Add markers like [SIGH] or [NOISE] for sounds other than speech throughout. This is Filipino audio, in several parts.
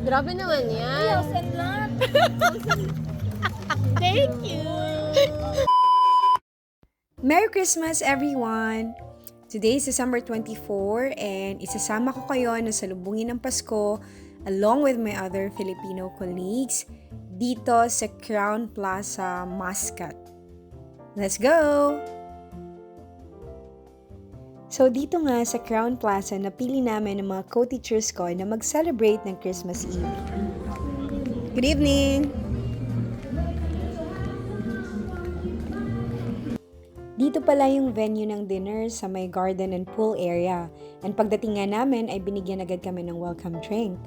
Grabe naman yan. Thousand lang. [LAUGHS] Thank you. Merry Christmas, everyone! Today is December 24 and isasama ko kayo na salubungin ng Pasko along with my other Filipino colleagues dito sa Crown Plaza, Muscat. Let's go! So dito nga sa Crown Plaza, napili namin ng mga co-teachers ko na mag-celebrate ng Christmas Eve. Good evening! Dito pala yung venue ng dinner sa may garden and pool area. And pagdating nga namin ay binigyan agad kami ng welcome drink.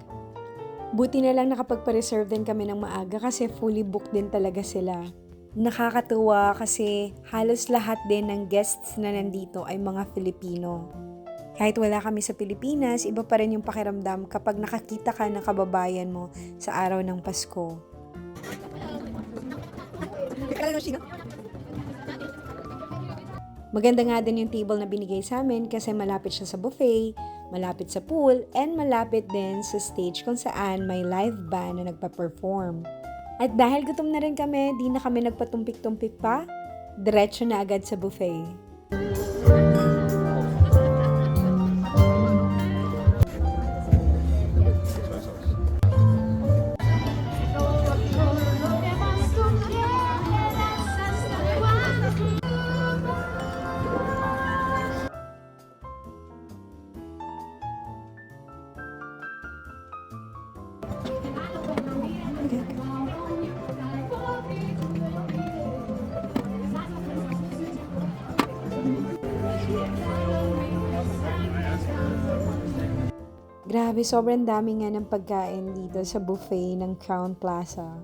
Buti na lang nakapagpa-reserve din kami ng maaga kasi fully booked din talaga sila. Nakakatuwa kasi halos lahat din ng guests na nandito ay mga Filipino. Kahit wala kami sa Pilipinas, iba pa rin yung pakiramdam kapag nakakita ka ng kababayan mo sa araw ng Pasko. Maganda nga din yung table na binigay sa amin kasi malapit siya sa buffet, malapit sa pool, and malapit din sa stage kung saan may live band na nagpa-perform. At dahil gutom na rin kami, di na kami nagpatumpik-tumpik pa, diretso na agad sa buffet. Grabe, sobrang dami nga ng pagkain dito sa buffet ng Crown Plaza.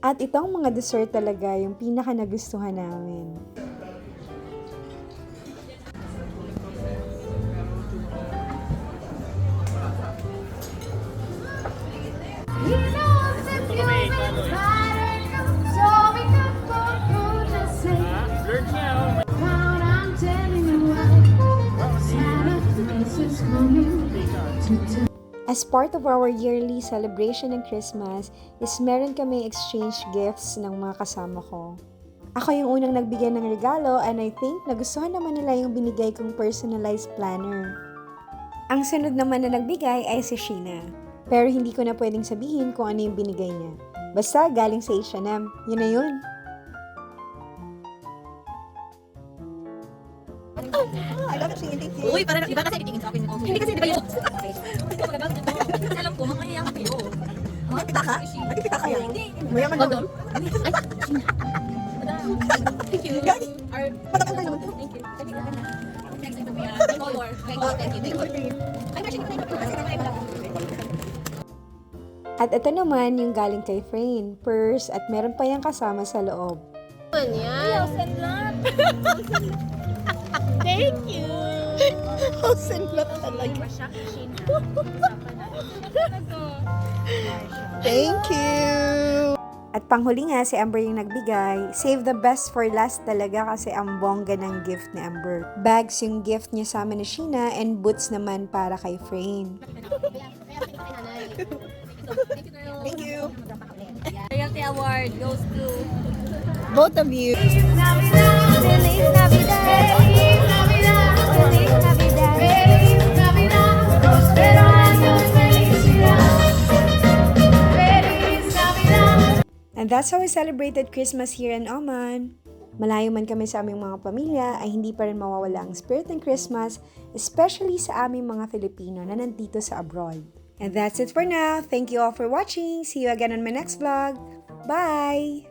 At itong mga dessert talaga yung pinaka nagustuhan namin. As part of our yearly celebration ng Christmas, is meron kami exchange gifts ng mga kasama ko. Ako yung unang nagbigay ng regalo and I think nagustuhan naman nila yung binigay kong personalized planner. Ang sunod naman na nagbigay ay si Sheena. Pero hindi ko na pwedeng sabihin kung ano yung binigay niya. Basta galing sa H&M. Yun na yun. Uy, para iba kasi titingin sa akin. Hindi kasi, di ba yun? Kasi alam ko, makakaya kayo. Makikita ka? Makikita ka yan? Hindi. Mayaman Madam? naman. Ay. Thank you. Our, Patakal tayo naman. Thank you. Thank you. Thank you, thank you, thank you. Ay, kasi hindi ko At ito naman yung galing kay Frayne, purse at meron pa yung kasama sa loob. Naman yan. Lang. Thank you. [LAUGHS] Thousand lot talaga. [LAUGHS] Thank you! At panghuli nga, si Amber yung nagbigay. Save the best for last talaga kasi ang bongga ng gift ni Amber. Bags yung gift niya sa amin ni Sheena and boots naman para kay Frayne. Thank you! Royalty Award goes to Both of you! Feliz Navidad. Feliz Navidad. And that's how we celebrated Christmas here in Oman. Malayo man kami sa aming mga pamilya, ay hindi pa rin mawawala ang spirit ng Christmas, especially sa aming mga Filipino na nandito sa abroad. And that's it for now. Thank you all for watching. See you again on my next vlog. Bye!